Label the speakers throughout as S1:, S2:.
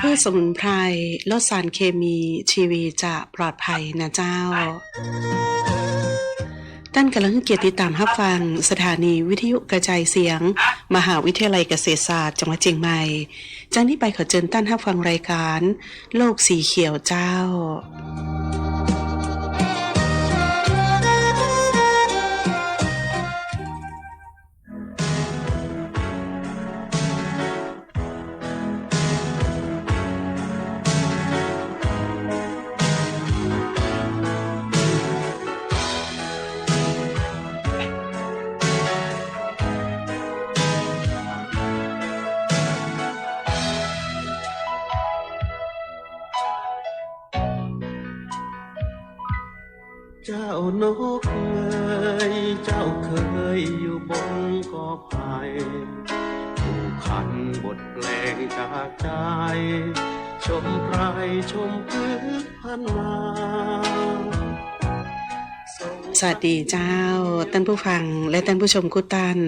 S1: พืชสมุนไพรลดสารเคมีชีวีจะปลอดภัยนะเจ้าท่านกำลังเกียรติตามรับฟัง สถานีวิทยุกระจายเสียง มหาวิทยาลัยเกษตรศาสตร์จังหวัดเชียงใหม่จากนี้ไปขอเชิญท่านรับฟังรายการ โลกสีเขียวเจ้า
S2: ชมไพรชมพืชพันนา
S1: สวัสดีเจ้าท่านผู้ฟังและท่านผู้ชมคุตัน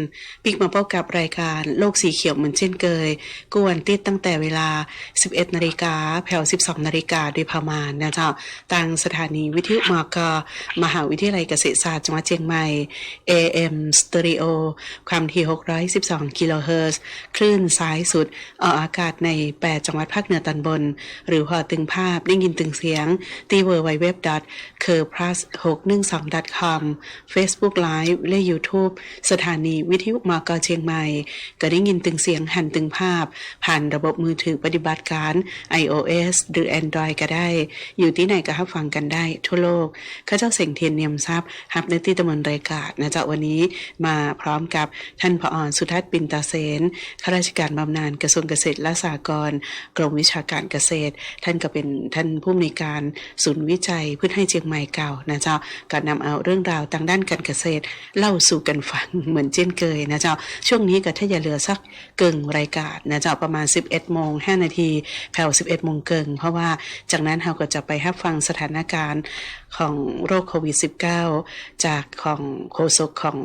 S1: ปิกมาพบกับรายการโลกสีเขียวเหมือนเช่นเคยกวนติดตั้งแต่เวลา 11นาฬิกาแผ่ว12นาฬิกาโดยประมาณนะเจ้าทางสถานีวิทยุมกมหาวิทยาลัยเกษตรศาสตร์จังหวัดเชียงใหม่ AM Stereo ความถี่ 612 กิโลเฮิร์ตซ์คลื่นซ้ายสุดอออากาศใน 8 จังหวัดภาคเหนือตอนบน หรือพอตึงภาพได้ยินตึงเสียงที่ www.kerplus612 com Facebook Live และ YouTube สถานีวิทยุมกเชียงใหม่ ก็ได้ยินตึงเสียงหันตึงภาพ ผ่านระบบมือถือปฏิบัติการ iOS หรือ Android ก็ได้ อยู่ที่ไหนก็รับฟังกันได้ทั่วโลกข้าเจ้าเสียงเทียนเนียมทรัพย์ฮับในที่ตะมนรายการนะเจ้าวันนี้มาพร้อมกับท่านผอสุทัศน์ปินตาเสนข้าราชการบำนาญกระทรวงเกษตรและสหกรณ์กรมวิชาการเกษตร ท่านก็เป็นท่านผู้อำนวยการศูนย์วิจัยพืชให้เชียงใหม่เก่านะเจ้าก็นำเอาเรื่องราวทางด้านการเกษตร เล่าสู่กันฟังเหมือนเช่นเคยนะเจ้าช่วงนี้ก็ถ้าอย่าเหลือสักเกิงรายการนะเจ้าประมาณ 11โมง5นาทีแผ่ว11โมงเกิงเพราะว่าจากนั้นเราก็จะไปรับฟังสถานการณ์ของโรคโควิด -19 จากของโฆษกของ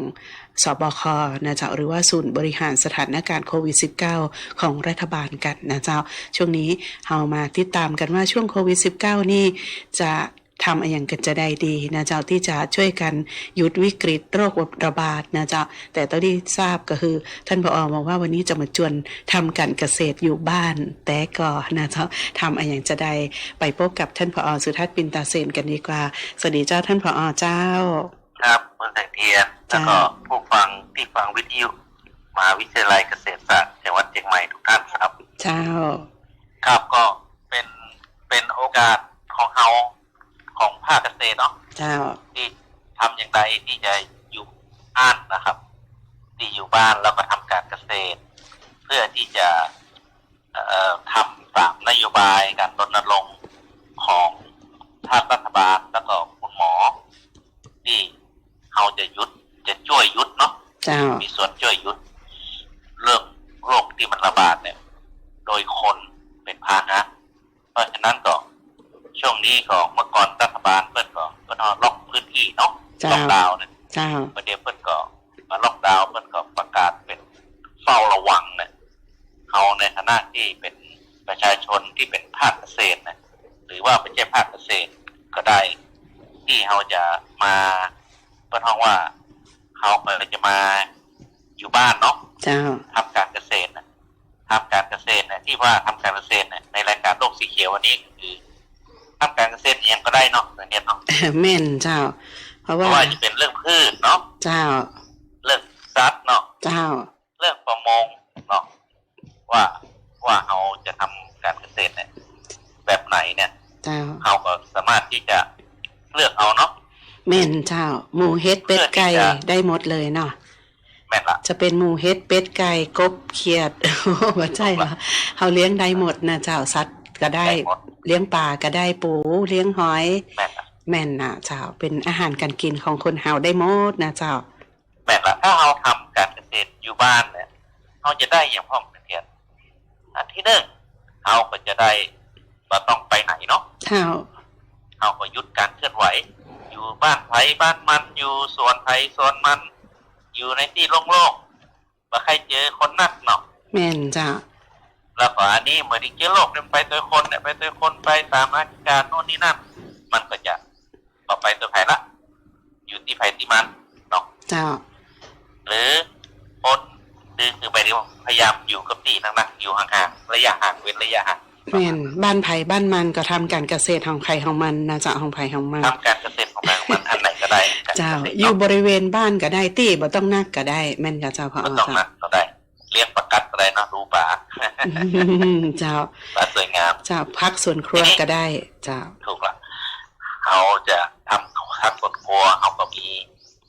S1: สบคนะเจ้าหรือว่าศูนย์บริหารสถานการณ์โควิด -19 ของรัฐบาลกันนะเจ้าช่วงนี้เรามาติดตามกันว่าช่วงโควิด -19 นี่จะ ทำอะไรอย่างกันจะได้ดีนะเจ้าที่จะช่วยกันหยุดวิกฤตโรคระบาดนะเจ้าแต่ตอนที่ทราบก็คือ ท่านผอบอกว่าวันนี้จะมาจวนทำการเกษตรอยู่บ้าน แต่ก็นะเจ้าทำอะไรอย่างจะได้ไปพบกับท่านผอสุทัศน์ปินตาเซนกันดีกว่าสวัสดีเจ้าท่านผอเจ้า
S3: ครับคุณแสงเทียน
S1: จ้า
S3: แล้วก็ผู้ฟังที่ฟังวิทยุมหาวิทยาลัยเกษตรศาสตร์จังหวัดเชียงใหม่ทุกท่านครับ
S1: เจ้า
S3: ครับก็เป็นเป็นโอกาสของเรา ของภาคเกษตรเนาะ
S1: เจ้า
S3: ที่ทำอย่างไรที่จะอยู่บ้านนะครับ ที่อยู่บ้านแล้วก็ทำการเกษตร เพื่อที่จะเอ่อทำตามนโยบายการรณรงค์ของภาครัฐบาลแล้วก็คุณหมอ ที่เขาจะยุดจะช่วยยุดเนาะ
S1: เจ้า
S3: มีส่วนช่วยยุดเรื่องโรคที่มันระบาดเนี่ย โดยคนเป็นพาหนะ เพราะฉะนั้นก็ช่วงนี้ก็เมื่อ
S1: จ้า
S3: ล็อกดาวน์เนี่ย
S1: เจ้า
S3: ประเดี๋ยวเพิ่นก็มาล็อกดาวน์เพิ่นก็ประกาศเป็นเฝ้าระวังเนี่ยเขาในฐานะที่เป็นประชาชนที่เป็นภาคเกษตรเนี่ยหรือว่าไม่ใช่ภาคเกษตรก็ได้ ที่เขาจะมาเพื่อท้องว่าเขาเปิดจะมาอยู่บ้านเนาะ
S1: เจ้า
S3: ทำการเกษตรนะทำการเกษตรเนี่ยที่ว่าทำการเกษตรเนี่ยในรายการโลกสีเขียววันนี้คือทำการเกษตรอิหยังก็ได้เนาะเนี่ยเนาะ
S1: แม่นเจ้า เพราะ
S3: เพ
S1: ว่า
S3: ราะว่าจะเป็นเรื่องพืชเนาะ
S1: เจ้า
S3: เรื่องสัตว์เนาะ
S1: เจ้า
S3: เรื่องประมงเนาะว่าว่าเราจะทำการเกษตรเนี่ย แบบไหนเนี่ย
S1: เจ้า
S3: เราก็สามารถที่จะเลือกเอาเนาะ
S1: แม่นเจ้าหมูเฮ็ดเป็ดไก่
S3: เพื่อที่จะ
S1: ได้หมดเลยเนาะ
S3: แม่นละ
S1: จะเป็นหมูเฮ็ดเป็ดไก่กบเขียดว่าใช่เหรอเฮาเลี้ยงได้หมดนะเจ้าสัตว์ก็ได้
S3: ได้ หมด
S1: เลี้ยงปลาก็ได้ปู เลี้ยงหอย
S3: แม่นละ
S1: แม่นนะเจ้าเป็นอาหารการกินของคนเฮาได้หมดนะเจ้า
S3: แม่นละถ้าเราทำการเกษตรอยู่บ้านเนี่ยเราจะได้อย่างพ่อมเพียนอันที่หนึ่งเราก็จะได้เราต้องไปไหนเนาะ
S1: เจ้า
S3: เราก็หยุดการเคลื่อนไหว อยู่บ้านไผบ้านมันอยู่สวนไผสวนมัน อยู่ในที่โล่งๆว่าใครเจอคนนักเนาะ
S1: แม่นเจ้า
S3: แล้วก็อันนี้เหมือนที่เชื้อโรคเนี่ยไปตัวคนเนี่ยไปตัวคนไปตามอาการโน่นนี่นั่น มันก็จะ ต่อไปตัวไผ่ละ อยู่ที่ไผ่ที่มันเนาะ
S1: เจ้า
S3: หรือคนคือคือไปที่ว่าพยายามอยู่กับที่นักๆอยู่ห่างๆระยะห่างเว้นระยะห่าง
S1: แม่นบ้านไผบ้านมันก็ทำการเกษตรของไผของมันนะเจ้าของไผของมัน
S3: ทำการเกษตรของมันมันอันไหนก็ได้การ
S1: เจ้า
S3: เกษตร
S1: อยู่
S3: เนาะ
S1: บริเวณบ้านก็ได้ตี้บ่ต้องนักก็ได้ แม่นกับเจ้าพอ
S3: ก็ต้อง
S1: เจ้า
S3: นักก็ได้ เลี้ยงประกัดก็ได้เนาะดูป่า
S1: เจ้า
S3: ป่าสวยงาม
S1: เจ้าพักสวนครัวก็ได้ เจ้า
S3: ถูกละเขาจะ ทำทำสวนครัวเขาก็มี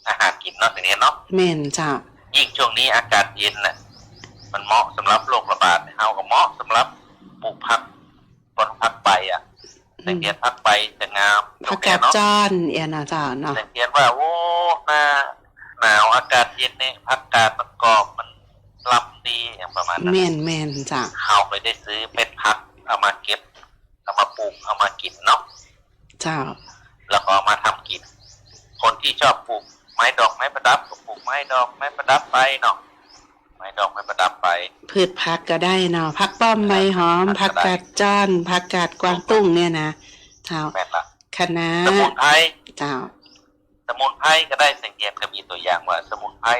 S3: อาหารกินเนาะทีนี้เนาะ
S1: แม่นเจ้า
S3: ยิ่งช่วงนี้อากาศเย็นน่ะ มันเหมาะสำหรับโรคระบาดเอาก็เหมาะสำหรับปลูกผักบนผักใบอะแต่เทียนผักใบจะงาม
S1: ผัก
S3: แก่
S1: กาด
S3: เนาะ
S1: จ้อนเอียนะเจ้าเนาะ
S3: แต่เทียนว่าโอ้หน้าหนาวอากาศเย็นเนี่ยผักกาดมันกรอบมันลำดีอย่างประมาณนั้น
S1: แม่นแม่นเจ้า
S3: เขาไปได้ซื้อเป็นผักเอามาเก็บเอามาปลูกเอามากินเนาะ
S1: เจ้า
S3: แล้วก็เอามาทำกิน คนที่ชอบปลูกไม้ดอกไม้ประดับก็ปลูกไม้ดอกไม้ประดับไปเนาะไม้ดอกไม้ประดับไป
S1: พืชผักก็ได้เนาะผักป้อมใบหอม
S3: ผั
S1: ผัก
S3: กก็ได้
S1: กาดจ้อนผักกาดกวางตุ้งเนี่ยนะเจ้า
S3: แม่นละ
S1: คะน้า
S3: สมุนไพร
S1: เจ้า
S3: สมุนไพรก็ได้สังเกตก็มีตัวอย่างว่า สมุนไพร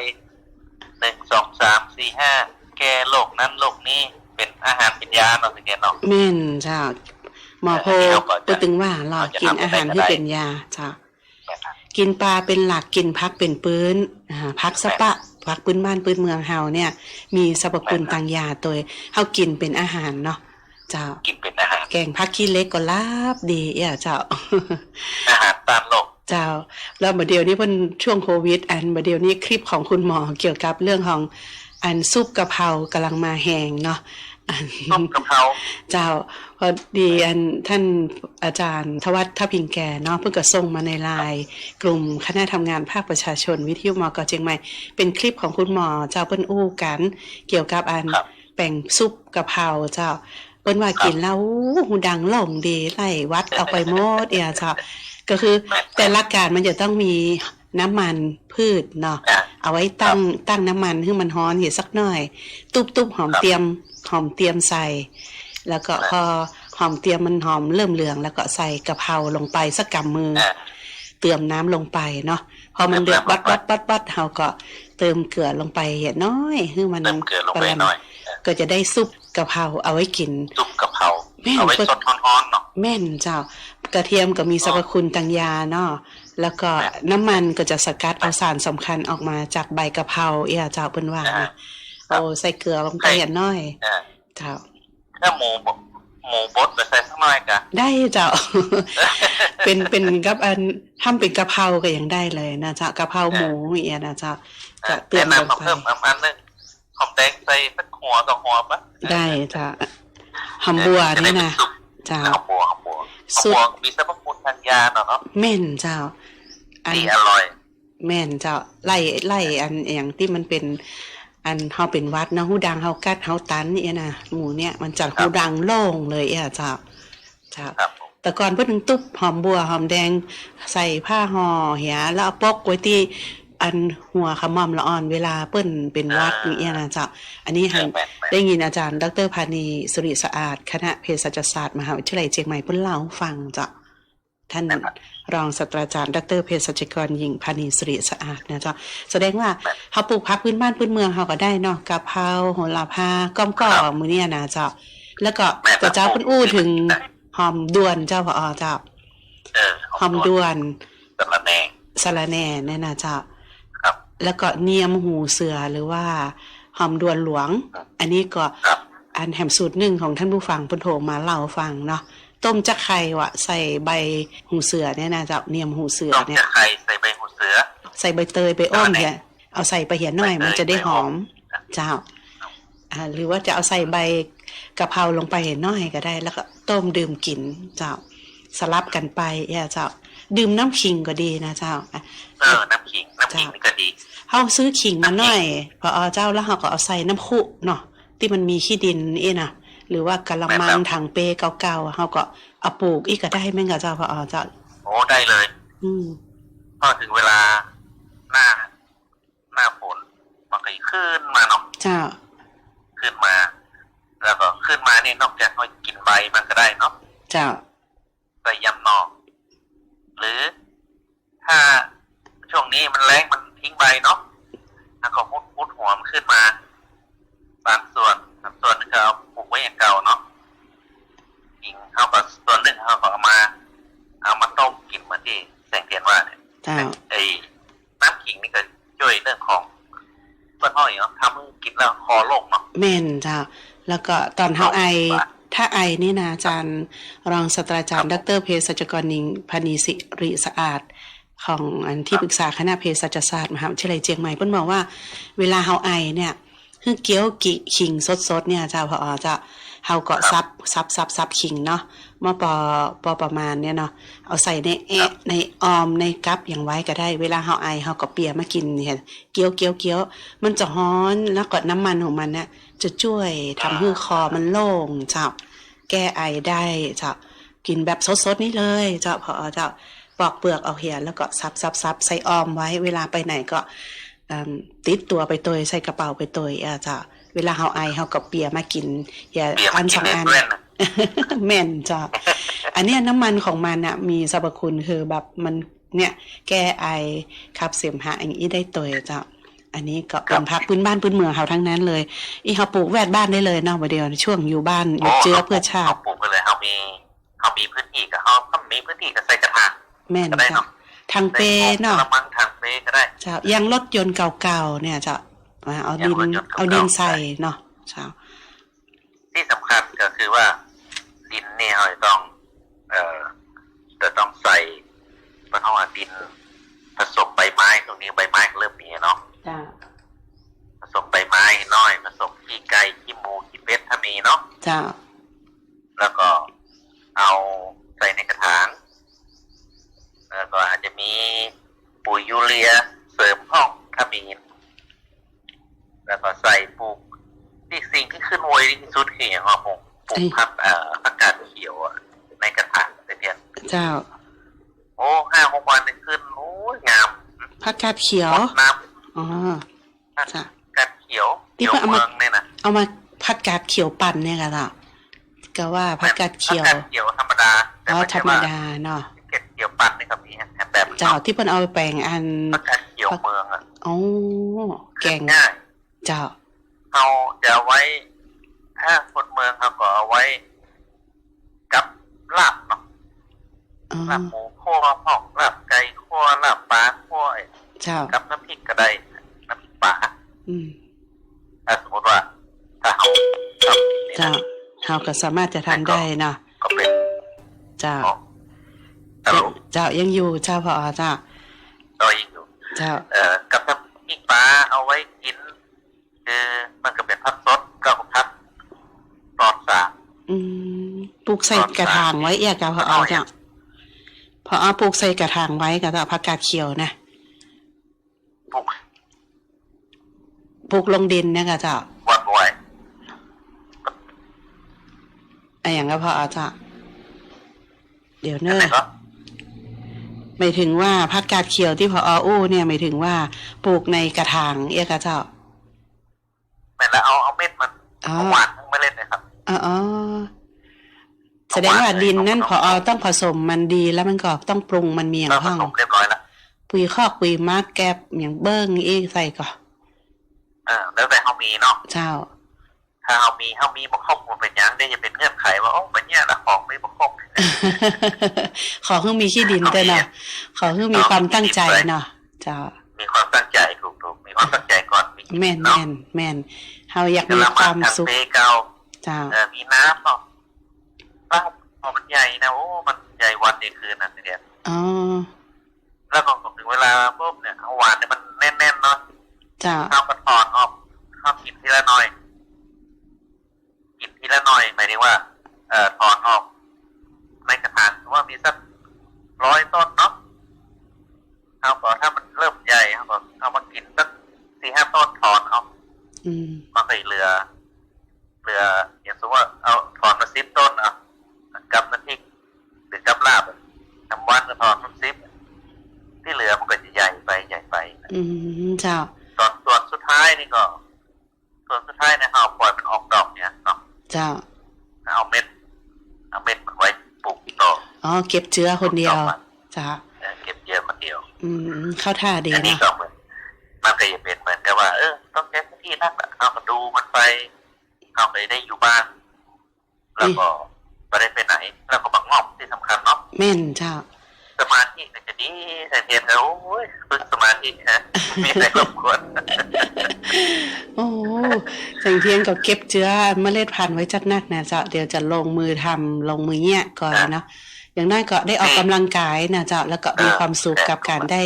S3: หนึ่งสองสามสี่ห้าแก้โรคนั้นโรคนี้เป็นอาหารเป็นยาเนาะสังเกตเนาะ
S1: แม่นเจ้าหมอโพ
S3: เออเดี๋ยวก่อนจะ
S1: พูดถึงว่าเรา
S3: เราจะ
S1: กิน
S3: ทำ
S1: อาหาร
S3: อะไรก็
S1: ที่
S3: ได้
S1: เป็นยาเจ้า
S3: แม่นละ
S1: กินปลาเป็นหลักกินพักเป็นปื้นอ่าพักสะปะพักปื้นบ้านปื้นเมืองเฮาเนี่ย มีสรรพคุณต่างยาตัวเฮากินเป็นอาหารเนาะเจ้า
S3: กินเป็นอาหาร
S1: แกงพักขี้เล็กก็ลาบดีเอะเจ้า
S3: อาหารต้านโรค
S1: เจ้าแล้วมาเดียวนี้เพิ่นช่วงโควิด อันมาเดียวนี้คลิปของคุณหมอเกี่ยวกับเรื่องของอันซุปกะเพรากำลังมาแหงเนาะ อัน
S3: ต้มกะเพรา
S1: เจ้าพอดีอันท่านอาจารย์ทวัฒน์ทัพพิงแก่เนาะเพิ่งก็ส่งมาในไลน์กลุ่มคณะทำงานภาคประชาชนวิทยุมกเชียงใหม่ เป็นคลิปของคุณหมอเจ้าเปิ้นอู้กัน เกี่ยวกับอัน
S3: ครับ
S1: แป่งซุปกะเพราเจ้าเปิ้นว่ากินแล้วอู้หูดังหลงดีไล่วัดเอาไปหมดเอียเจ้าก็คือแต่ละการมันจะต้องมีน้ำมันพืชเนาะ
S3: อะ
S1: เอาไว้ตั้งตั้งน้ำมันให้มันฮ้อนเห็นสักหน่อย ตุบตุบหอม
S3: ครับ
S1: เตรียม หอมเตรียมใส่ แล้วก็
S3: ครับ
S1: พอหอมเตรียมมันหอมเริ่มเหลือง แล้วก็ใส่กะเพราลงไปสักกำมืออ
S3: อะ
S1: เติมน้ำลงไปเนาะพอมันเดือด
S3: เติ
S1: บั
S3: ม
S1: ด
S3: น้ำล
S1: บั
S3: ง
S1: ด
S3: ไป
S1: บัดบัดเฮาก็เติมเกลือลงไปเห็นน้อยให้มัน
S3: เติมเกลือลงไปหน่อย
S1: ก็จะได้ซุปกะเพราเอาไว้กิน
S3: ซุปกะเพรา
S1: แม่น
S3: เอาไว้สดร้อนๆเนาะ
S1: แม่นเจ้ากระเทียมก็มีสรรพคุณต่างยาเนาะแล้วก็
S3: แม่น
S1: น้ำมันก็จะสกัดเอาสารสำคัญออกมาจากใบกะเพราเอียเจ้าเปิ้นว่า
S3: อ่า
S1: นะ โอ้ใส่เกลือลงไปเห็นน้อย
S3: อะ
S1: เจ้า
S3: ถ้าหมูบดหมูบดไปใส่สักหน่อยกะ
S1: ได้เจ้า เป็นเป็นกับอันทำเป็นกะเพราก็ยังได้เลยนะเจ้ากะเพราหมูเอียนะเจ้าจะเตือน
S3: แนะ
S1: ลง
S3: นำมา
S1: ไป
S3: เพิ่มอันนึงหอมแดงใส่สักหัวสองหัวปะ
S1: ได้จ้ะหอมบัวนี่นะ
S3: จะ
S1: เจ้า
S3: ได้เป็นซุปหอมบัวหอมบัวหอม
S1: ซุป
S3: บัวมีสรรพคุณทางยาเนาะเนาะ
S1: แม่นเจ้าอัน
S3: ดีอร่อย
S1: แม่นเจ้าไล่ไล่อันอย่างที่มันเป็น อันเฮาเป็นหวัดเนาะหูดังเฮากัดเฮาตันเนี่ยนะหมูเนี่ยมันจะ
S3: ครั
S1: หู
S3: บ
S1: ดังโล่งเลยเอะเจ้าเจ้า
S3: ครับผม
S1: แต่ก่อนเพิ่นถึงตุ๊บหอมบัวหอมแดงใส่ผ้าห่อเหียแล้วเอาปกไว้ที่อันหัวขมอมละอ่อนเวลาเปิ้นเป็นหวัดอย่างเงี้ยนะเจ้าอันนี้หัน
S3: แม่นแม่น
S1: ได้ยินอาจารย์ ดรพานีสุริสะอาด คณะเภสัชศาสตร์มหาวิทยาลัยเชียงใหม่เพิ่นเล่าให้ฟังเจ้า ท่านรองศาสตราจารย์ ดรเภสัชกรหญิงพานีสุริสะอาดนะเจ้าแสดงว่าเขาปลูกพักพื้นบ้านพื้นเมืองเขาก็ได้เนาะกะเพราโหระพาก้อมก่อมือเนี่ยนะเจ้าแล้วก็
S3: แม่น
S1: แต่เจ้าเพิ่นอู้ถึงหอมดวนเจ้าพอเจ้า
S3: เออ
S1: หอมดวน
S3: สะระแหน่
S1: สะระแหน่เนี่ยนะเจ้า
S3: ครับ
S1: แล้วก็เนียมหูเสือหรือว่าหอมดวนหลวง อันนี้ก็
S3: ครับ
S1: อันแหมสูตรหนึ่งของท่านผู้ฟังเพิ่นโทรมาเล่าให้ฟังเนาะ ต้มจะไข่วะใส่ใบหูเสือเนี่ยนะเจ้าเนียมหูเสือ
S3: ต้ม
S1: เนี่ย
S3: จะไข่ใส่ใบหูเสือ
S1: ใส่ใบเตยไปอ้อมเนี่ยเอาใส่ไปเหียนหน่อย
S3: ใบเตย
S1: มันจะได้หอม
S3: ไปอ้อม
S1: เจ้าอ่าหรือว่าจะเอาใส่ใบกะเพราลงไปเหียนหน่อยก็ได้ แล้วก็ต้มดื่มกินเจ้าสลับกันไปอย่าเจ้าดื่มน้ำขิงก็ดีนะเจ้าอะ
S3: เออน้ำขิงน้ำขิงนี่ก็ดี
S1: เขาซื้อขิงมาหน่อย พอเอาเจ้าแล้วเขาก็เอาใส่น้ำคุเนาะที่มันมีขี้ดินนี่นะ หรือว่ากะละมังถังเปเก่าๆเขาก็เอาปลูกอีกก็ได้แม่งกับเจ้าพอเอาเจ้า
S3: โอ้ได้เลย
S1: อืม
S3: พอถึงเวลาหน้า หน้าฝนมันก็ขึ้นมาเนาะ
S1: เจ้า
S3: ขึ้นมา แล้วก็ขึ้นมานี่นอกจากเรากินใบมันก็ได้เนาะ
S1: เจ้า
S3: ใส่ยำหนอกหรือถ้าช่วงนี้มันแรงมันทิ้งใบเนาะถ้าก็มุดมุดหัวมันขึ้นมาบางส่วนบางส่วนนึงก็เอาปลูกไว้อย่างเก่าเนาะกิ่งเขาก็ส่วนหนึ่งเขาก็เอามา เอามาต้มกินเหมือนที่แสงเทียนว่าเนี่ย
S1: เจ้า
S3: ไอ้น้ำขิงนี่ก็ช่วยเรื่องของเพื่อนห้อยเนาะทำให้กินแล้วคอโล่งเนาะ
S1: แม่นเจ้า แล้วก็ตอนเขาไอ
S3: ว่า
S1: ถ้าไอนี่นะอาจารย์รองศาสตราจารย์ ดรเภสัชกรหญิงพนีสิริสะอาด ของอันที่ปรึกษาคณะเภสัชศาสตร์มหาวิทยาลัยเชียงใหม่เพิ่นบอกว่า เวลาเฮาไอเนี่ยคือเกี๊ยวกิขิงสดๆเนี่ยเจ้าพอจะเฮาก็ซับซับซับซับขิงเนาะมาปอปอประมาณเนี่ยเนาะเอาใส่ในแอะในออมในกั๊บอย่างไว้ก็ได้ เวลาเฮาไอเฮาก็เปียมากินเนี่ยเกี๊ยวเกี๊ยวเกี๊ยวมันจะฮ้อนแล้วก็น้ำมันของมันเนี่ย จะช่วยทำให้คอมันโล่งเจ้าแก้ไอได้เจ้ากินแบบสดๆนี่เลยเจ้าพอเจ้าปอกเปลือกเอาเหียนแล้วก็ซับซับซับใส่ออมไว้เวลาไปไหนก็เอิ่มติดตัวไปตัวใส่กระเป๋าไปตัวอะเจ้าเวลาเฮาไอเฮาก็เปียมากินอย่า
S3: เบียร์
S1: อั
S3: มัน
S1: น
S3: กิ
S1: ส
S3: น
S1: อง
S3: เลย
S1: อัน
S3: เพื่อนนะ
S1: แม่นจ้ะอันเนี้ยน้ำมันของมันอะมีสรรพคุณคือแบบมันเนี่ยแก้ไอขับเสมหะอย่างนี้ได้ตัวจ้ะ อันนี้ก็เป็นพักพื้นบ้านพื้นเมืองเขาทั้งนั้นเลย อีเขาปลูกแวดบ้านได้เลยเนาะประเดี๋ยวช่วงอยู่บ้านอยู่เจือเพื่อชา
S3: เขา
S1: ติ
S3: ปลูกไปเลยเขามีเขามีพื้นที่กับเขาเขามีพื้นที่กับใส่กระถาง
S1: แม่น
S3: ก็ได้
S1: จ้ะ
S3: เนาะ
S1: ทางเป
S3: ใส่
S1: เนาะ
S3: กระมังทางเปก็ได้
S1: จ้ะอยังรถยนต์เก่าๆเนี่ยจ้ะอ่าเอาดิน
S3: อย่างรถยนต์เก่าๆ
S1: เอาดินใส่เนาะจ้ะ
S3: ที่สำคัญก็คือว่าดินเนี่ยเราจะต้อง เอ่อจะต้องใส่เพราะว่าดินผสมใบไม้ตรงนี้ใบไม้ก็เริ่มมีเนาะ
S1: จ้ะ
S3: ผสมใบไม้น้อยผสมขี้ไก่ขี้หมูขี้เป็ดถ้ามีเนาะ
S1: จ้ะ
S3: แล้วก็เอาใส่ในกระถาง แล้วก็อาจจะมีปุ๋ยยูเรียเสริมห้องถ้ามี แล้วก็ใส่ปลูกที่สิ่งที่ขึ้นไวที่สุดคืออย่างว่าผมปลูกผักเอ่อผักกาดเขียวอะในกระถางเพียง
S1: เจ้า
S3: โอ้ห้าหกวันหนึ่งขึ้นโอ้ยงาม
S1: ผักกาดเขียว
S3: หมดน้
S1: อ๋อำจ้ะ
S3: กาดเขียว
S1: ที่
S3: เขียว
S1: เพิ่งเอามา
S3: เมืองเนี่ยนะ
S1: เอามาผัดกาดเขียวปั่นเนี่ยค่ะเจ้าก็ว่าผัดกาดเขียว
S3: ผักกาดเขียวธรรมดาแต่
S1: อ๋อ
S3: ไม่
S1: ธร
S3: ใช่
S1: รม
S3: ว่า
S1: ดาเนาะ
S3: เก็ดเขียวปั่นนี่ครับมีแบบ
S1: เจ้าที่เพิ่นเอาไปแปลงอัน
S3: ผักกาดเขียวเมืองอะ
S1: โอ้แกง
S3: ง่าย
S1: เจ้า
S3: เราจะเอาไว้ ถ้าคนเมืองเขาก็เอาไว้ กับลาบเนาะ
S1: อ๋อ
S3: ลาบหมูคั่วหอกลาบไก่คั่วลาบปลาคั่วไอ้
S1: เจ้า
S3: กับน้ำพริกก็ได้น้ำพริกปลา
S1: อืม
S3: ถ้าสมมติว่าถ้าเขาทำนี่
S1: เจ้า
S3: นะ
S1: เฮาก็สามารถจะทำได้เนาะ
S3: ก็เป็น
S1: เจ้า
S3: ของตลก
S1: เจ้ายังอยู่เจ้าพอเจ้า
S3: เรายังอยู่
S1: เจ้า
S3: เอ่อกับน้ำพริกปลาเอาไว้กินคือมันก็เป็นผักสดก็ผักปลอดสาร
S1: อืมปลูกใส่กระถางไว้เอียกเจ้าพอเอาเจ้าพอเอาปลูกใส่กระถางไว้ก็จะผักกาดเขียวนะ
S3: ปลูก
S1: ปลูกลงดินเนี่ยก็เจ้า
S3: วันไว้
S1: ไอ้อย่างก็พอเอาเจ้าเดี๋ยวเน
S3: แต่
S1: อะ
S3: ก็
S1: หมายถึงว่าผักกาดเขียวที่พอออู้เนี่ยหมายถึงว่าปลูกในกระถางเอียกะเจ้า
S3: แม่แล้วเอาเอาเม็ดมัน
S1: อ๋อ
S3: เอาหวานทั้งเมล็ดเลยครับ
S1: อ๋ออ๋อแสดงว่าดินนั่นพออต้องผสมมันดีแล้วมันก็ต้องปรุงมันมีอย่าง
S3: เราผ
S1: ห้อง
S3: สมเรียบร้อยแล้ว
S1: ปุ๋ยคอกปุ๋ยมาร์กแกบอย่างเบิ้งเองใส่ก่อน
S3: เออแล้วแต่เขามีเนาะ
S1: เจ้า
S3: ถ้าเขามีเขามีบกครบมันเป็นหยังได้จะเป็นเงื่อนไขว่าโอ้มันเนี่ยละของไม่บกครบ
S1: ขอเพิ่งมีขี้ดินด้วยเนาะขอเพิ่งมีความตั้งใจเนาะเจ้า
S3: มีความตั้งใจถูกถูกมีความตั้งใจก่อนมี
S1: แม่น
S3: เนาะ
S1: แม่นแม่นเฮาอยาก
S3: ก
S1: มี
S3: ระ
S1: ค
S3: มั
S1: วางม
S3: ทาง
S1: สุข
S3: เปเก่า
S1: เจ้า
S3: เออมีน้ำเนาะป้าอมันใหญ่นะโอ้มันใหญ่วันเดียวคืนนะเดียน
S1: อ๋อ
S3: แล้วก็ถึงเวลาปุ๊บเนี่ยเอาหวานเนี่ยมันแน่นๆเนาะ
S1: เจ้า
S3: ข้าวก็ถอนออกข้าวกินทีละหน่อย กินทีละหน่อยหมายถึงว่า เอ่อถอนออก ในกระถางว่ามีสักร้อยต้นเนาะเอาก็ถ้ามันเริ่มใหญ่เอาก็เอามากินสักสี่ห้าต้นถอนเอา
S1: อื ม
S3: มาใส่เรือ เรืออย่างสมมติว่าเอาถอนมาซิปต้นอะกับน้ำพริกหรือกับลาบอะทำวันก็ถอนมาซิปที่เหลือมันก็จะใหญ่ไปใหญ่ไป
S1: อืมเจ้า
S3: ส่วนส่วนสุดท้ายนี่ก็ ส่วนสุดท้ายเนี่ยเอาปล่อยมันออกดอกเนี่ยเนาะ
S1: เจ้า
S3: เอาเม็ดเอาเม็ดมันไว้ปลูกต่อ
S1: อ๋อเก็บเชื้อคนเดียว
S3: ปลูกต่อมัน
S1: เจ้า
S3: เออเก็บเยอะคนเดียว
S1: อืมเข้าท่าดี
S3: อันนี้
S1: เนาะ
S3: ก็เหมือนมันก็จะเป็นเหมือนกับว่า เออ ต้องใช้ พื้นที่นักอะเอาก็ดูมันไปเอาไปได้อยู่บ้าน แล้วก็ไปได้ไปไหน แล้วก็บังงอบที่สำคัญเนาะ
S1: แม่นเจ้า
S3: สมาธิเนี่ยจะดีแต่เทียนแล้วโอ้ยฝึกสมาธิฮะมีอะไรรบกวน
S1: โอ้แสงเทียนก็เก็บเชื้อเมล็ดพันธุ์ไว้จัดนักนะเจ้าเดี๋ยวจะลงมือทำลงมือเนี่ยก่อนเนาะ อย่างน้อยก็ได้ออกกำลังกายนะเจ้าแล้วก็มีความสุขกับการได้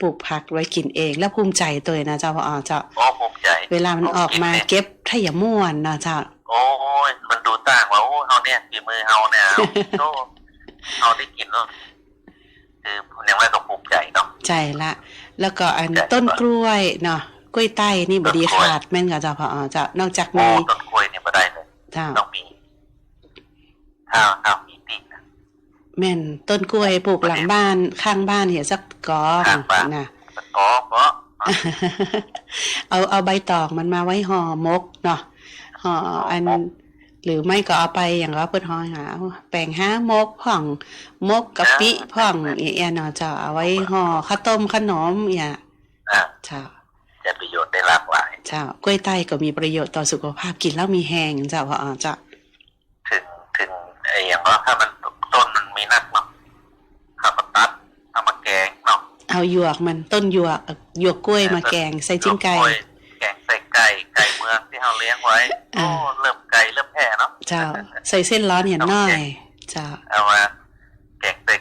S1: ปลูกผักไว้กินเอง และภูมิใจตัวเองนะเจ้าว่าอ๋อเจ้า
S3: โอ้ภูมิใจ
S1: เวลามันออกมาเก็บถ้าอย่าม่วนนะเจ้า
S3: โอ้ยมันดูต่างว่าโอ้เฮาเนี่ยฝีมือเฮาเนี่ยเอาโอ้เฮาได้กินเนาะคืออย่างไรก็ภูมิใจเนาะ
S1: ใจละ แล้วก็อัน
S3: ใจ
S1: ต้นกล้วยเนาะกล้วยไต้นี่บดี
S3: ต้นกล้วย
S1: ขาดแม่นกับเจ้าพออ๋อเจ้านอกจาก
S3: โอ้
S1: มี
S3: ต้นกล้วยเนี่ยมาได้เลย
S1: เจ้า
S3: ต้องมีถ้าถ้ามีตินะ
S1: แม่นต้นกล้วยปลูกหลังบ้านข้างบ้านเหี่ยสักกอ
S3: ข้างบ้าน
S1: นะ
S3: อ๋อเพราะ
S1: เอาเอาใบตองมันมาไว้ห่อมกเนาะห่ออัน หรือไม่ก็เอาไปอย่างว่าเปิดห้อยหาแป้งห้ามกพ่องมกกะปิพ่องเอียเนาะจะเอาไว้ห่อข้าวต้มขนมอย่า
S3: อ่า
S1: เจ้า
S3: จะประโยชน์ได้หลากหลาย
S1: เจ้ากล้วยไต้ก็มีประโยชน์ต่อสุขภาพกินแล้วมีแห้งเจ้าพออ๋อเจ้า
S3: ถึงถึงไอ้อย่างว่าถ้ามันต้นมันมีนักเนาะข้าวตัดเอามาแกง เนาะ
S1: เอาหยวกมันต้นหยวกเอาหยวกกล้วยมาแกงใส่จิ้งไก่
S3: ลวกล้วยแกงใส่ไก่ไก่เมืองที่เราเลี้ยงไว้
S1: อ่า
S3: โอ้เริ่มไก่เริ่มแพ้เนาะ
S1: เจ้าใส่เส้นร้อนเห็นหน่อยเจ้า
S3: เอามาแกงใส่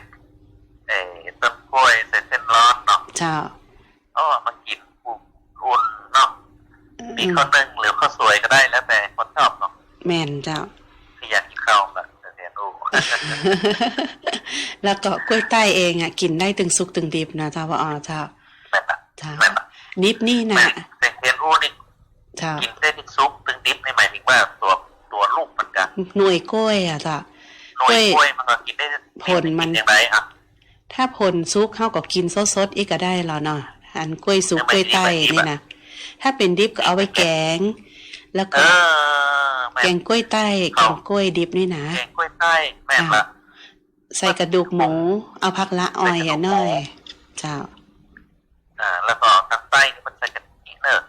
S3: เอ่อต้นกล้วยใส่เส้นร้อนเนาะ
S1: เจ้า
S3: โอ้มากินอุ่นๆเนาะมี
S1: อืม
S3: ข้าวนึ่งหรือข้าวสวยก็ได้แล้วแต่คนชอบเนาะ
S1: แม่นเจ้า
S3: ที่อยากกินข้าวแบบเรียนรู้
S1: แล้วก็กล้วยไต้เองอะกินได้ตึงสุกตึงดิบนะเจ้าว่าอ๋อเจ้า
S3: แม่นอะ
S1: เจ้า
S3: แม่นอะ
S1: ดิบนี่
S3: แม่
S1: นะ
S3: นแต่เรียนรู้นี่
S1: เจ้า
S3: กินเส้นที่ซุปตึงดิบในหมายถึงว่าตัวตัวลูกเหมือนกัน
S1: หน่วยกล้วยอะเจ้า
S3: หน่วย
S1: กล้วย
S3: กล้วยมันก็กินได้
S1: ผลมัน
S3: กิอย่างไรอะ
S1: ถ้าผลซุกเข้าก็กินสดๆอีกก็ได้แล้วเนาะอันกล้วยสุก
S3: ยัง
S1: ก
S3: ไม่
S1: ล้วยไต้
S3: ดิบอะ
S1: นี่นะถ้าเป็นดิบก็เอาไว้แกง แล้ว
S3: เอ
S1: ก็
S3: อแม่
S1: แก
S3: น
S1: งกล้วยไต้แก
S3: เอา
S1: งกล้วยดิบนี่นะ
S3: แกงกล้วยไส้แม่นละ
S1: ใส่กระดูกหมู เอาผักละออยอะหน่อย เจ้า
S3: อ่า แล้วก็ทางใต้นี่มันใส่กะทิเนอะ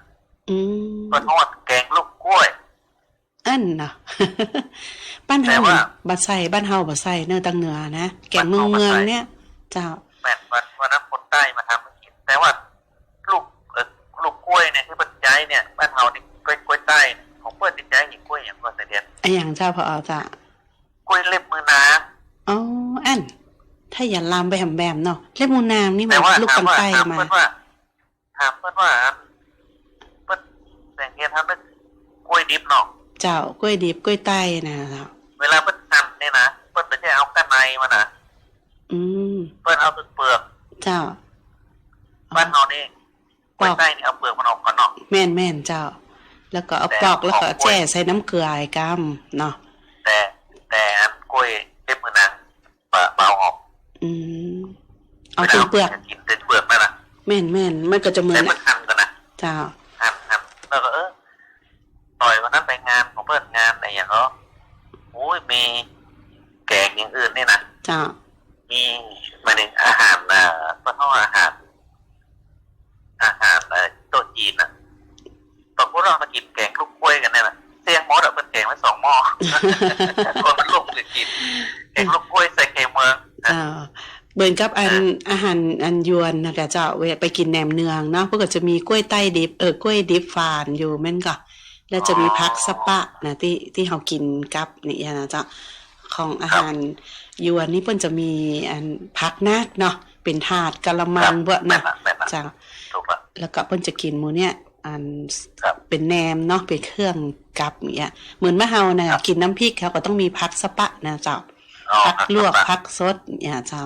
S1: อืม
S3: ก็ทอดแกงลูกกล้วย
S1: อันเนาะบ้าน
S3: แต่
S1: เฮา
S3: ว่า
S1: บ่ใส่บ้านเฮาบ่ใส่เนื้อตังเหนือนะแกงเมือง
S3: บ้านเฮาบ่
S1: เมือง
S3: ใส่
S1: เนี่ย เจ้า
S3: แม่นวันวันนั้นคนใต้มาทำมากิน แต่ว่าลูกเออลูกกล้วยเนี่ยที่บรรยายเนี่ยบ้านเฮานี่กล้วยกล้วยใต้เนี่ยของเพื่อนติดใจอีกกล้วยอย่างก็เสียเดียน
S1: ไอ้อย่างเจ้าพอเอาจ้ะ
S3: กล้วยเล็บมือนาง
S1: อ๋ออัน ถ้าอย่าลามไปแหมแบมเนาะเล็บมูนามนี่
S3: แต่
S1: มา
S3: ว่า
S1: ลูก
S3: ถาม
S1: กำ
S3: ว่า
S1: ไต
S3: ถาม
S1: มา
S3: เพื่อนว่าถามเพื่อนว่าเพื่อนแต่งเงี้ยทำเป็นกล้วยดิบเนาะ
S1: เจ้ากล้วยดิบกล้วยไต้นะเจ้า
S3: เวลาเพื่อนหั่นเนี่ยนะเพื่อนไม่ใช่เอาก้านในมันนะ
S1: อืม
S3: เพื่อนเอาเปลือก
S1: เจ้า
S3: บ้านเรานี่กล้วยใต้นี่เอาเปลือกมันออกก่อนเนาะ
S1: แม่นแม่นเจ้า แล้วก็เอาปลอกแล้วก็แจ่ใส่น้ำเกลือไอ้กำเนาะ
S3: แต่แต่อันกล้วยเล็บมือนางเปเบา ออก
S1: อืมเอาถึงเปลือก
S3: วลากินเป็นเปลือกนั่นนะ
S1: แม่นแม่นมันก็จะเหมือ
S3: แต่
S1: น
S3: มันหั่นกันนะ
S1: เจ้า
S3: หั่นหั่นแล้วก็เออต่อยวันนั้นไปงานของเพื่อนงานอะไรอย่างเงี้ยโอ้ยมีแกงอย่างอื่นนี่นะ
S1: เจ้า
S3: มีหมายถึงอาหารนะเพื่อนเขาอาหาร อาหารเอ่อโต๊ะจีนอะตอนพวกเรามากินแกงลูกกล้วยกันเนี่ยนะเสียงมอสอะเป็นแกงไว้สองหม้อคนมันลูกคือกินแกงลูกกล้วยใส่ไข่เมืองนะ
S1: เจ้าเหมือนกับอันอาหารอันยวนนะคะเจ้าเวลาไปกินแหนมเนืองเนาะพวกก็จะมีกล้วยไต้ดิบเออกล้วยดิบฟานอยู่แม่นก็แล้วจะมีพักสะปะนะที่ที่เขากินกับนี่นะเจ้าของอาหารยวนนี่เพิ่นจะมีอันพักนักเนาะเป็นถาดกะละมังบ่
S3: แม่
S1: เนาะ
S3: นละแม่นละ
S1: เจ้า
S3: ถูกละ
S1: แล้วก็เพิ่นจะกินหมูเนี่ยอัน
S3: ครับ
S1: เป็นแหนมเนาะเป็นเครื่องกับอย่างเงี้ยเหมือนมะเฮาน่ะ
S3: ครับ
S1: กินน้ำพริกเขาก็ต้องมีพักสะปะนะเจ้า
S3: อ๋อ
S1: พักลวก
S3: ครับ
S1: พักสดเนี่ยเจ้า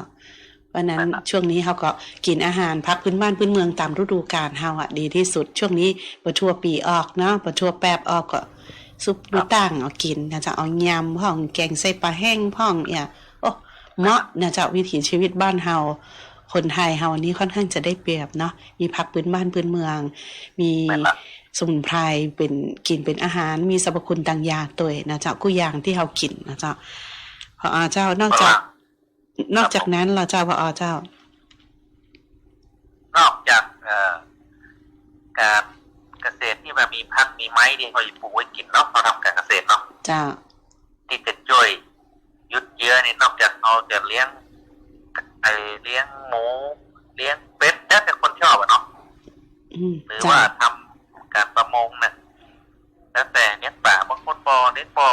S1: เพราะฉะนั้น
S3: นั่นน่ะ
S1: ช่วงนี้เขาก็กินอาหารพักพื้นบ้านพื้นเมืองตามฤดูกาลเฮาอะดีที่สุด ช่วงนี้ประชัวปีออกเนาะประชัวแปบออกก็ซุปดูตั้งเอากินนะจะเอายำพ่องแกงใส่ปลาแห้งพ่องเนี่ยโอ้เหมาะนะจะวิถีชีวิตบ้านเฮาคนไทยเฮานี้ค่อนข้างจะได้เปรียบเนาะมีผักพื้นบ้านพื้นเมือง มี
S3: แม่นละ
S1: สมุนไพรเป็นกินเป็นอาหารมีสรรพคุณต่างอย่างตัวนะเจ้ากู้อย่างที่เรากินนะเจ้าพ ออาเจ้านอกจาก นอกจากนั้นเราเจ้าพออาเจ้า
S3: นอกจากเอ่อการเกษตรที่มันมีพักมีไม้ที่เขาปลูกไว้กินเนาะเขาทำการเกษตรเนาะ
S1: เจ้า
S3: ที่จะช่วยยุดเยื้อนี่นอกจากเราจะเลี้ยงไอเลี้ยงหมู เลี้ยงเป็ดแล้วแต่คนชอบอะเนาะ
S1: อืม
S3: หรือ
S1: เจ้า
S3: ว่าทำการประมงนะแล้วแต่เลี้ยงป่าบางคนบอเลี้ยงบอ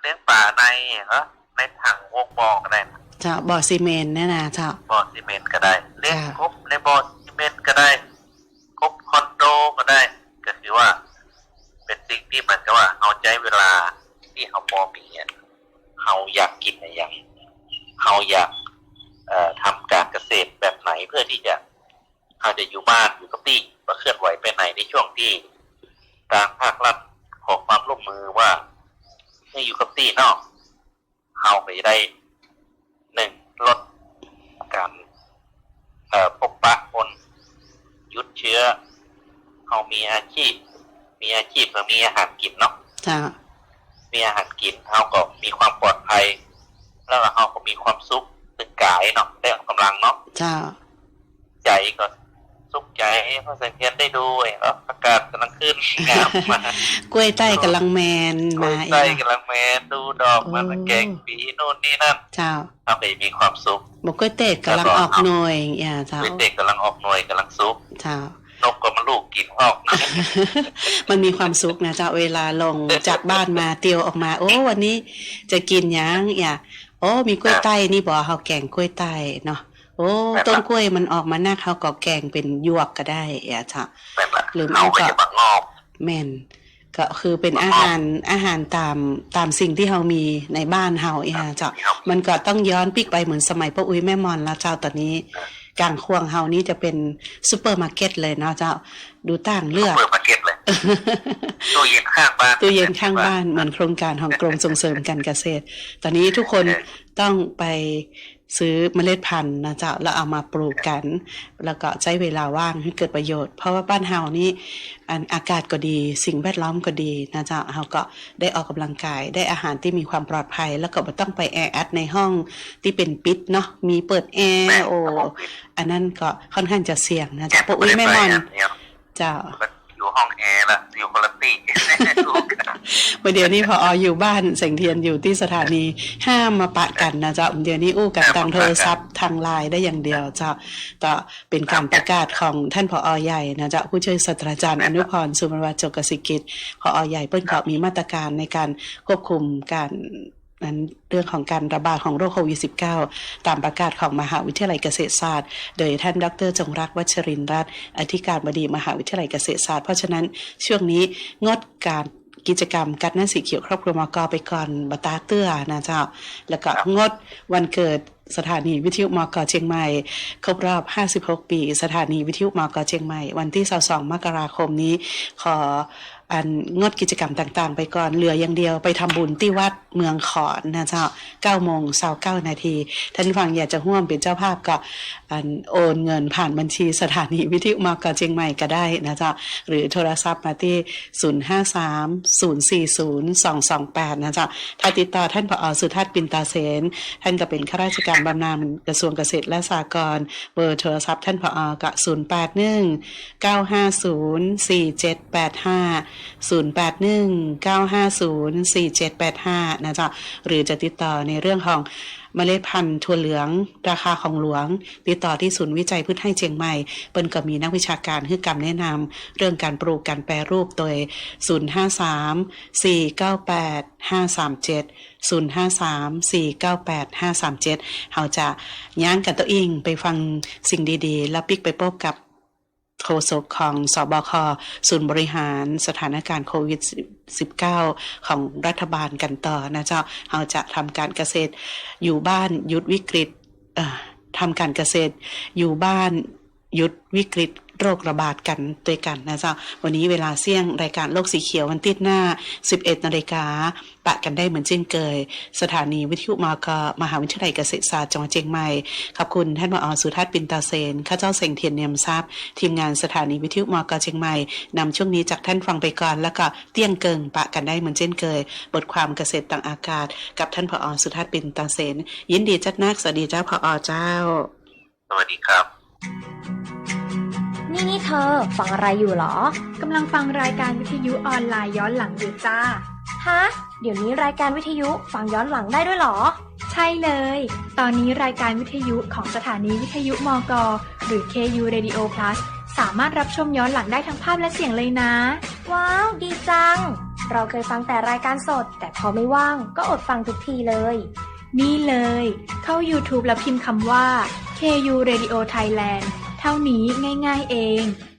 S3: เลี้ยงป่าในเหรอ ในถังวงบ่อก็ได้นะ
S1: เจ้าบ่อซีเมนต์เนี่ยนะเจ้า
S3: บ่อซีเมนต์ก็ได้เลี้ยง
S1: จ้ะ
S3: ครบในบ่อซีเมนต์ก็ได้ครบคอนโดก็ได้ ก็คือว่า เป็นสิ่งที่เหมือนกับว่าเอาใจเวลาที่เขาพอมีอะเขาอยากกินอะไรอย่างเขาอยากเอ่อทำการเกษตรแบบไหนเพื่อที่จะเขาจะอยู่บ้านอยู่กับที่ว่าเคลื่อนไหวไปไหนในช่วงที่ทางภาครัฐขอความร่วมมือว่าให้อยู่กับที่เนอก เขาไปได้หนึ่งลดการเอ่อพบปะคนยุดเชื้อเขามีอาชีพ มีอาชีพก็มีอาหารกินเนาะมีอาหารกินเขาก็มีความปลอดภัย แล้วเขาก็มีความสุขตึงกายเนาะได้ออกกำลังเนาะใจก็ สุขใจเพราะสังเกตได้ด้วยแล้วอากาศกำลังขึ้นงามมาก
S1: กล้วยใต้กำลังแมนมา
S3: ใจ
S1: อีก
S3: กำลังแมนดูดอกมัน
S1: โอ้
S3: แกงปีนู่นนี่นั่น
S1: เจ้า
S3: เขาไปมีความสุข
S1: บอกกล้วยเตดกำลังออกหน่วยอย่าเจ้า
S3: เด็กๆกำลังออกหน่วยกำลังสุข
S1: เจ้า
S3: นกก็มาลูกกินออก
S1: มันมีความสุขนะเจ้าเวลาลงจากบ้านมาเตียวออกมา โอ้วันนี้จะกินหยังอย่าโอ้มีกล้วยไต้นี่บอกเขาแกงกล้วยไต้เนาะ โอ้ต้นกล้วยมันออกมาหน้าเขาก็แกงเป็นยวกก็ได้อย่าเจ้า
S3: แบบว่า
S1: หรือไม่
S3: เอาไป
S1: ก็
S3: จะบังงอบ
S1: แม่นก็คือเป็นอาหารอาหารตามตามสิ่งที่เรามีในบ้านเฮาอีฮะเจ้า
S3: ครับ
S1: มันก็ต้องย้อนปิกไปเหมือนสมัยป้าอุ้ยแม่มอนแล้วเจ้าตอนนี้
S3: ครับ
S1: กลางควงเฮานี่จะเป็นซูเปอร์มาร์เก็ตเลยเนาะเจ้าดูต่างเลือก
S3: เปิดมาเก็ตเลยตู้เย็นข้างบ้าน
S1: ตู้เย็นข้างบ้านเหมือนโครงการของกรมส่งเสริมการเกษตร ตอนนี้ทุกคนต้องไป ซื้อเมล็ดพันธุ์นะเจ้าแล้วเอามาปลูกกัน แล้วก็ใช้เวลาว่างให้เกิดประโยชน์ เพราะว่าบ้านเฮานี่อันอากาศก็ดี สิ่งแวดล้อมก็ดีนะเจ้าเฮาก็ได้ออกกำลังกายได้อาหารที่มีความปลอดภัย แล้วก็ไม่ต้องไปแออัดในห้องที่เป็นปิดเนาะมีเปิดแอ
S3: แม่
S1: ร์โออันนั้นก็ค่อนข้างจะเสี่ยงนะเจ้าปะอุ้ยแม่มอนเจ้า
S3: อยู่ห้องแอร์ละอยู่คนละตี ลูก
S1: ประเดี๋ยวนี้พอออยู่บ้านแสงเทียนอยู่ที่สถานีห้ามมาปะกันนะเจ้าเดี๋ยวนี้อู้กับทางโทรศัพท์ทางไลน์ได้อย่างเดียวเจ้าก็เป็นการประกาศของท่านผอใหญ่นะเจ้าผู้ช่วยศาสตราจารย์อนุพรสุมรวัจจกสิกิจผอใหญ่เปิ้นก็มีมาตรการในการควบคุมการนั้นเรื่องของการระบาดของโรคโควิด -19 ตามประกาศของมหาวิทยาลัยเกษตรศาสตร์ โดยท่านดรจงรักวัชรินทร์รัตน์อธิการบดีมหาวิทยาลัยเกษตรศาสตร์ เพราะฉะนั้นช่วงนี้งดการ กิจกรรมกัดนั่นสีเขียวครอบครัวมกไปก่อนบตาเตื้อนะเจ้า แล้วก็งดวันเกิดสถานีวิทยุมกเชียงใหม่ ครบรอบ 56 ปี สถานีวิทยุมกเชียงใหม่ วันที่22มกราคมนี้ขอ อันงดกิจกรรมต่างๆ ไปก่อนเหลืออย่างเดียวไปทำบุญที่วัดเมืองขอนนะเจ้า9โมง29นาทีท่านฟังอยากจะร่วมเป็นเจ้าภาพก็อันโอนเงินผ่านบัญชีสถานีวิทยุมกเชียงใหม่ก็ได้นะเจ้าหรือโทรศัพท์มาที่ 053 040 228 นะเจ้าถ้าติดต่อท่านผอสุทัศน์ปินตาเสนท่านก็เป็นข้าราชการบำนาญกระทรวงเกษตรและสหกรณ์เบอร์โทรศัพท์ท่านผอก็0 8 1 9 5 0 4 7 8 5 0 8 1 9 5 0 4 7 8 5 นะจ๊ะ หรือจะติดต่อในเรื่องของเมล็ดพันธุ์ถั่วเหลือง ราคาของหลวง ติดต่อที่ศูนย์วิจัยพืชให้เชียงใหม่ เปิ้นก็มีนักวิชาการให้คำแนะนำเรื่องการปลูกการแปรรูปโดย 053 498 537 053 498 537 เราจะย่างกันตัวเองไปฟังสิ่งดีๆ แล้วปิกไปพบกับ โฆษกของสบคศูนย์บริหารสถานการณ์โควิด 19 ของรัฐบาลกันต่อนะเจ้าเราจะทำการเกษตรอยู่บ้านหยุดวิกฤตทำการเกษตรอยู่บ้านหยุดวิกฤตโรคระบาดกันด้วยกันนะเจ้าวันนี้เวลาเสี่ยงรายการโลกสีเขียววันติดหน้า 11นาฬิกา ปะกันได้เหมือนเช่นเคย สถานีวิทยุมกมหาวิทยาลัยเกษตรศาสตร์จังหวัดเชียงใหม่ ขอบคุณท่านมอสุทัศน์ปินตาเซน ข้าเจ้าเสงเทียนเนียมทรัพย์ ทีมงานสถานีวิทยุมกเชียงใหม่ นำช่วงนี้จากท่านฟังไปก่อน แล้วก็เตี้ยงเกิงปะกันได้เหมือนเช่นเคย บทความเกษตรต่างอากาศ กับท่านผอสุทัศน์ปินตาเซน ยินดีจัดนักสวัสดีเจ้าผอเจ้า
S3: สวัสดีครับ
S4: นี่นี่เธอฟังอะไรอยู่เหรอ
S5: กำลังฟังรายการวิทยุออนไลน์ย้อนหลังอยู่จ้า
S4: ฮะ เดี๋ยวนี้รายการวิทยุฟังย้อนหลังได้ด้วยเหรอ
S5: ใช่เลย ตอนนี้รายการวิทยุของสถานีวิทยุมกหรือ KU Radio Plus สามารถรับชมย้อนหลังได้ทั้งภาพและเสียงเลยนะ
S4: ว้าว ดีจัง เราเคยฟังแต่รายการสด แต่พอไม่ว่างก็อดฟังทุกทีเลย
S5: นี่เลย เข้า YouTube แล้วพิมพ์คำว่า KU Radio Thailand เท่านี้ง่าย ๆ เอง